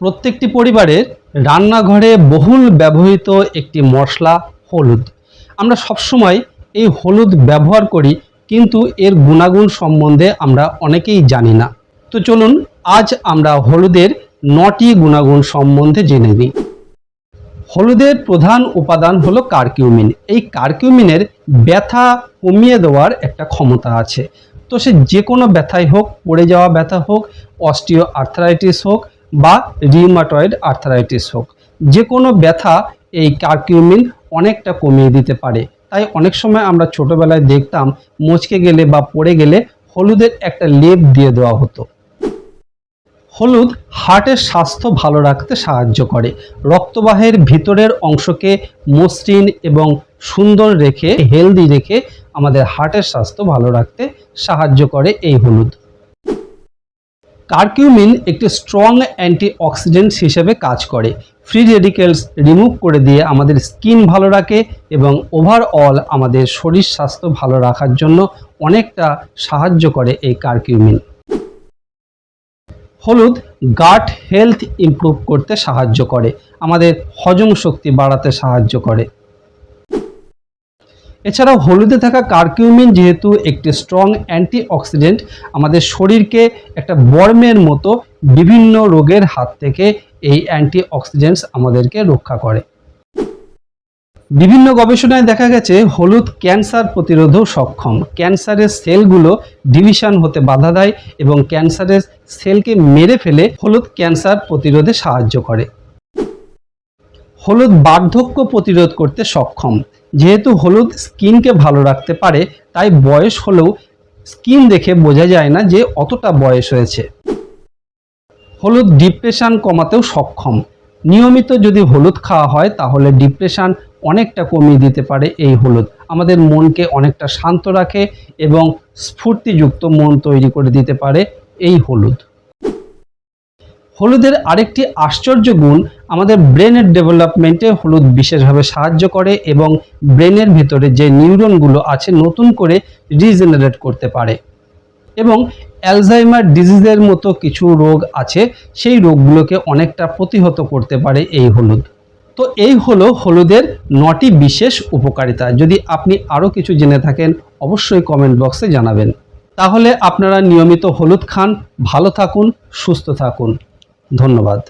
প্রত্যেকটি পরিবারের রান্নাঘরে বহুল ব্যবহৃত একটি মশলা হলুদ। আমরা সবসময় এই হলুদ ব্যবহার করি, কিন্তু এর গুণাগুণ সম্বন্ধে আমরা অনেকেই জানি না। তো চলুন, আজ আমরা হলুদের নটি গুণাগুণ সম্বন্ধে জেনে নিই। হলুদের প্রধান উপাদান হলো কার্কিউমিন। এই কার্কিউমিনের ব্যথা কমিয়ে দেওয়ার একটা ক্ষমতা আছে। তো সে যে কোনো ব্যথাই হোক, পড়ে যাওয়া ব্যথা হোক অস্টিও আর্থারাইটিস হোক বা রিউমাটয়েড আর্থারাইটিস হোক। যে কোনো ব্যথা এই কার্কিউমিন অনেকটা কমিয়ে দিতে পারে। তাই অনেক সময় আমরা ছোটবেলায় দেখতাম, মুচকে গেলে বা পড়ে গেলে হলুদের একটা লেপ দিয়ে দেওয়া হতো। হলুদ হার্টের স্বাস্থ্য ভালো রাখতে সাহায্য করে। রক্তবাহের ভিতরের অংশকে মসৃণ এবং সুন্দর রেখে, হেলদি রেখে আমাদের হার্টের স্বাস্থ্য ভালো রাখতে সাহায্য করে এই হলুদ। কারকিউমিন একটি স্ট্রং অ্যান্টিঅক্সিডেন্টস হিসেবে কাজ করে। ফ্রি রেডিকেলস রিমুভ করে দিয়ে আমাদের স্কিন ভালো রাখে এবং ওভারঅল আমাদের শরীর স্বাস্থ্য ভালো রাখার জন্য অনেকটা সাহায্য করে এই কারকিউমিন। হলুদ গাট হেলথ ইমপ্রুভ করতে সাহায্য করে। আমাদের হজম শক্তি বাড়াতে সাহায্য করে। এছাড়াও হলুদে থাকা কারকিউমিন যেহেতু একটি স্ট্রং অ্যান্টিঅক্সিডেন্ট আমাদের শরীরকে একটা বর্মের মতো বিভিন্ন রোগের হাত থেকে এই অ্যান্টিঅক্সিডেন্টস আমাদেরকে রক্ষা করে। বিভিন্ন গবেষণায় দেখা গেছে, হলুদ ক্যান্সার প্রতিরোধেও সক্ষম। ক্যান্সারের সেলগুলো ডিভিশন হতে বাধা দেয় এবং ক্যান্সারের সেলকে মেরে ফেলে হলুদ ক্যান্সার প্রতিরোধে সাহায্য করে। হলুদ বার্ধক্য প্রতিরোধ করতে সক্ষম। যেহেতু হলুদ স্কিনকে ভালো রাখতে পারে, তাই বয়স হলেও স্কিন দেখে বোঝা যায় না যে অতটা বয়স হয়েছে। হলুদ ডিপ্রেশান কমাতেও সক্ষম। নিয়মিত যদি হলুদ খাওয়া হয়, তাহলে ডিপ্রেশান অনেকটা কমিয়ে দিতে পারে এই হলুদ। আমাদের মনকে অনেকটা শান্ত রাখে এবং স্ফূর্তিযুক্ত মন তৈরি করে দিতে পারে এই হলুদ। হলুদের আরেকটি আশ্চর্য গুণ আমাদের ব্রেনের ডেভেলপমেন্টে হলুদ বিশেষভাবে সাহায্য করে এবং ব্রেনের ভেতরে যে নিউরনগুলো আছে নতুন করে রিজেনারেট করতে পারে। এবং অ্যালজাইমার ডিজিজের মতো কিছু রোগ আছে, সেই রোগগুলোকে অনেকটা প্রতিহত করতে পারে এই হলুদ। তো এই হলো হলুদের নটি বিশেষ উপকারিতা। যদি আপনি আরও কিছু জেনে থাকেন, অবশ্যই কমেন্ট বক্সে জানাবেন। তাহলে আপনারা নিয়মিত হলুদ খান, ভালো থাকুন, সুস্থ থাকুন। ধন্যবাদ।